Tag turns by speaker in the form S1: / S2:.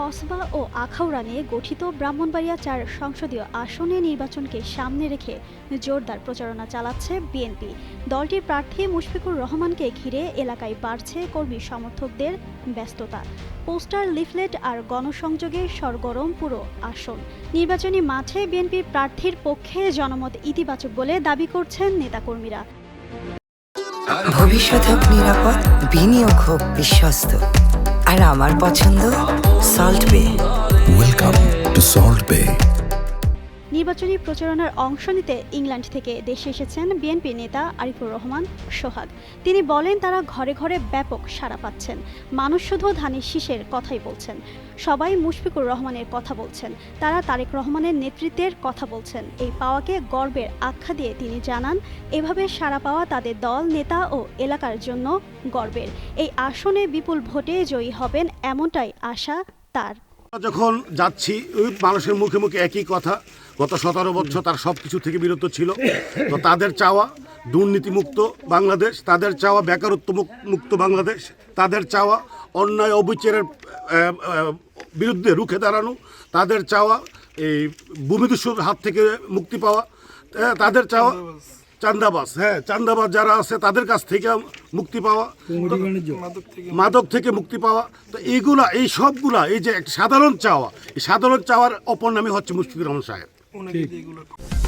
S1: কসবা ও আখাউড়া নিয়ে গঠিত ব্রাহ্মণবাড়িয়া চার সংসদীয় আসনে নির্বাচনকে সামনে রেখে জোরদার প্রচারণা চালাচ্ছে বিএনপি। দলটির প্রার্থী মুশফিকুর রহমানকে ঘিরে এলাকায় বাড়ছে কর্মী সমর্থকদের ব্যস্ততা। পোস্টার, লিফলেট আর গণসংযোগে সরগরম পুরো আসন। নির্বাচনী মাঠে বিএনপির প্রার্থীর পক্ষে জনমত ইতিবাচক বলে দাবি করছেন নেতাকর্মীরা।
S2: ভবিষ্যৎ হোক নিরাপদ, বিনিয়োগ হোক বিশ্বস্ত। আর আমার পছন্দ সল্ট বে
S3: ওয়েলকাম টু সল্ট বে
S1: নির্বাচনী প্রচারণার অংশ নিতে ইংল্যান্ড থেকে দেশে এসেছেন বিএনপি নেতা আরিফুর রহমান, সোহাগ। তিনি বলেন, তারা ঘরে ঘরে ব্যাপক সাড়া পাচ্ছেন। মানুষ শুধু ধানের শীষের কথাই বলছেন। সবাই মুশফিকুর রহমানের কথা বলছেন। তারা তারেক রহমানের নেতৃত্বের কথা বলছেন। এই পাওয়াকে গর্বের আখ্যা দিয়ে তিনি জানান, এভাবে সাড়া পাওয়া তাদের দল, নেতা ও এলাকার জন্য গর্বের। এই আসনে বিপুল ভোটে জয়ী হবেন এমনটাই আশা তার।
S4: যখন যাচ্ছি ওই মানুষের মুখে মুখে একই কথা গত সতেরো বছর তার সব কিছু থেকে বিরত ছিল। তো তাদের চাওয়া দুর্নীতিমুক্ত বাংলাদেশ, তাদের চাওয়া বেকারত্ব মুক্ত বাংলাদেশ, তাদের চাওয়া অন্যায় অবিচারের বিরুদ্ধে রুখে দাঁড়ানো, তাদের চাওয়া এই ভূমিদস্যুর হাত থেকে মুক্তি পাওয়া তাদের চাওয়া চান্দাবাজ হ্যাঁ চান্দাবাজ যারা আছে তাদের কাছ থেকে মুক্তি পাওয়া, মাদক থেকে মুক্তি পাওয়া, তো এইগুলা, এই সবগুলা, এই যে সাধারণ চাওয়া, এই সাধারণ চাওয়ার অপর নামে হচ্ছে মুশফিকুর রহমান সাহেব। 1,4. Sí.